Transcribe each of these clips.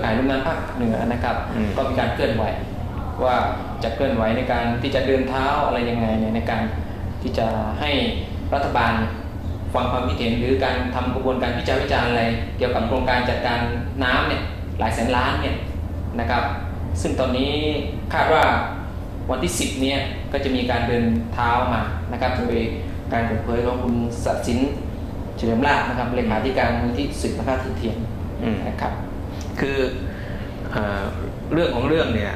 ขายลุ่มน้ำภาคเหนือนะครับอืมก็มีการเคลื่อนไหว ว่าจะเคลื่อนไหวในการที่จะเดินเท้าอะไรยังไงเนี่ยในการที่จะให้รัฐบาลฟังความคิดเห็นหรือการทำกระบวนการวิจารวิจารณ์อะไร เกี่ยวกับโครงการจัดการน้ำเนี่ยหลายแสนล้านเนี่ยนะครับ ซึ่งตอนนี้คาดว่าวันที่ 10เนี่ยก็จะมีการเดินเท้ามานะครับโดยการเปิดเผยของคุณศักดิ์สินเฉลิมลาภนะครับเลขาธิการมูลที่สืบนะครับถือเทียนอืมนะครับ คือเอ่อเรื่องของเรื่องเนี่ย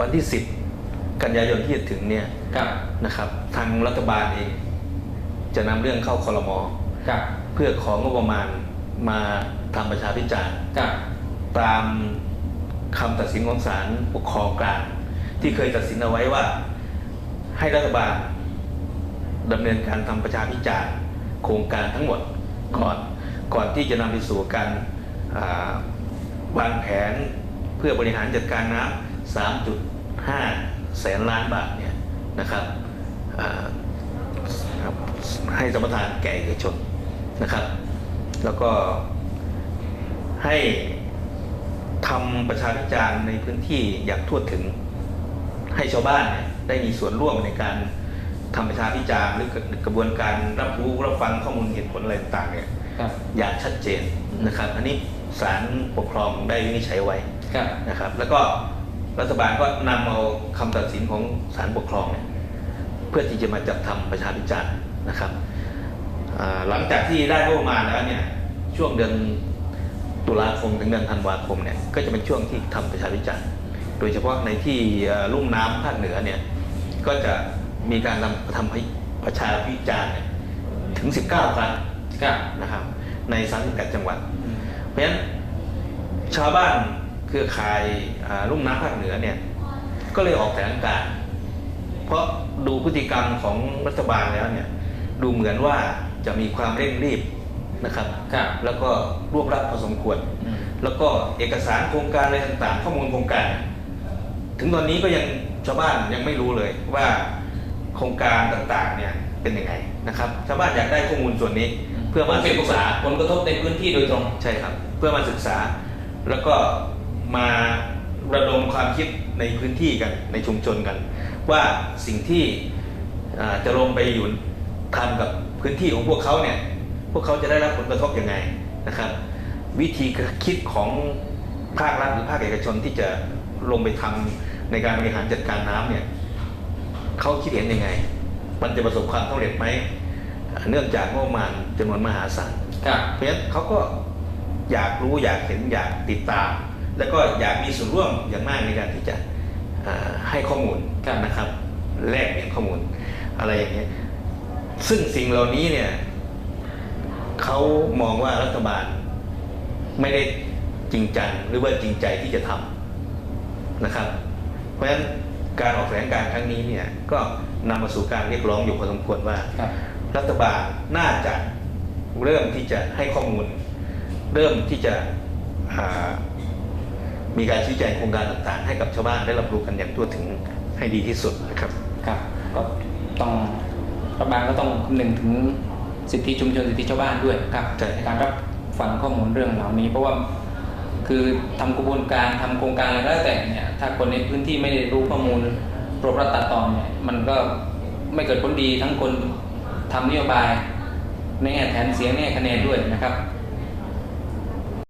วันที่ 10 กันยายนที่จะถึงเนี่ยครับนะครับ ทางรัฐบาลเองจะนำเรื่องเข้าคอรมอครับเพื่อของงบประมาณมาทำประชาพิจารณ์ครับตามคำตัดสินของศาลปกครองกลางที่เคยตัดสินเอาไว้ว่าให้รัฐบาลดำเนินการทำประชาพิจารณ์โครงการทั้งหมดก่อนก่อนที่จะนำไปสู่การอ่า วางแผนเพื่อบริหารจัดการน้ำ3.5 แสนล้านบาทเนี่ยนะครับให้สมรทานแก่เอกชนนะครับ แล้วก็ให้ทำประชาพิจารณ์ในพื้นที่อย่างทั่วถึงให้ชาวบ้านเนี่ยได้มีส่วนร่วมในการทำประชาพิจารณ์หรือกระบวนการรับรู้รับฟังข้อมูลเหตุผลอะไรต่างเนี่ย อย่างชัดเจนนะครับ อันนี้ศาลปกครองได้วินิจฉัยไว้ครับนะครับ แล้วก็รัฐบาลก็นำเอาคำตัดสินของศาลปกครองเนี่ยเพื่อที่จะมาจัดทำประชาพิจารณ์นะครับอ่าหลังจากที่ได้งบประมาณแล้วเนี่ยช่วงเดือนตุลาคมถึงเดือนธันวาคมเนี่ยก็จะเป็นช่วงที่ทำประชาพิจารณ์โดยเฉพาะในที่เอ่อลุ่มน้ำภาคเหนือเนี่ยก็จะมีการทำทำประชาพิจารณ์เนี่ยถึง 19 ครั้งครับ นะครับ ใน38จังหวัด เพราะฉะนั้นชาวบ้านเครือข่ายอ่าลุ่มน้ำภาคเหนือเนี่ยก็เลยออกแถลงการณ์เพราะดูพฤติกรรมของรัฐบาลแล้วเนี่ยดูเหมือนว่าจะมีความเร่งรีบนะครับครับแล้วก็รวบรัดพอสมควรอืมแล้วก็เอกสารโครงการอะไรต่างๆ ข้อมูลโครงการ ถึงตอนนี้ก็ยังชาวบ้านยังไม่รู้เลยว่าโครงการต่างๆเนี่ยเป็นยังไงนะครับ ชาวบ้านอยากได้ข้อมูลส่วนนี้เพื่อมาศึกษาผลกระทบในพื้นที่โดยตรงใช่ครับ เพื่อมาศึกษา แล้วก็มาระดมความคิดในพื้นที่กันในชุมชนกัน ว่าสิ่งที่จะลงไปอยู่ทำกับพื้นที่ของพวกเขาเนี่ยพวกเขาจะได้รับผลกระทบยังไงนะครับ วิธีคิดของภาครัฐหรือภาคเอกชนที่จะลงไปทำในการบริหารจัดการน้ำเนี่ยเขาคิดเห็นยังไง มันจะประสบความสำเร็จไหม เนื่องจากงบประมาณจำนวนมหาศาลครับเพราะฉะนั้นเขาก็อยากรู้อยากเห็นอยากติดตาม แล้วก็อยากมีส่วนร่วมอย่างมากในการที่จะอ่าให้ข้อมูลครับนะครับแลกเปลี่ยนข้อมูลอะไรอย่างเงี้ยซึ่งสิ่งเหล่านี้เนี่ยเขามองว่ารัฐบาลไม่ได้จริงจังหรือว่าจริงใจที่จะทำนะครับ เพราะฉะนั้นการออกแถลงการณ์ครั้งนี้เนี่ยก็นำมาสู่การเรียกร้องอยู่พอสมควรว่าค รับรัฐบาลน่าจะเริ่มที่จะให้ข้อมูล เริ่มที่จะอ่ามีการชี้แจงโครงการต่างๆ ให้กับชาวบ้านได้รับรู้กันอย่างทั่วถึงให้ดีที่สุดนะครับครับก็ต้องรัฐบาลก็ต้องคำนึงถึงสิทธิชุมชนสิทธิชาวบ้านด้วยครับใช่ในการรับฟังข้อมูลเรื่องเหล่านี้ เพราะว่าคือทำกระบวนการทำโครงการอะไรก็แล้วแต่เนี่ยถ้าคนในพื้นที่ไม่ได้รู้ข้อมูลรบรัดตัดตอนเนี่ยมันก็ไม่เกิดผลดีทั้งคน ทำนโยบายในแง่แทนเสียงในแง่คะแนนด้วยนะครับ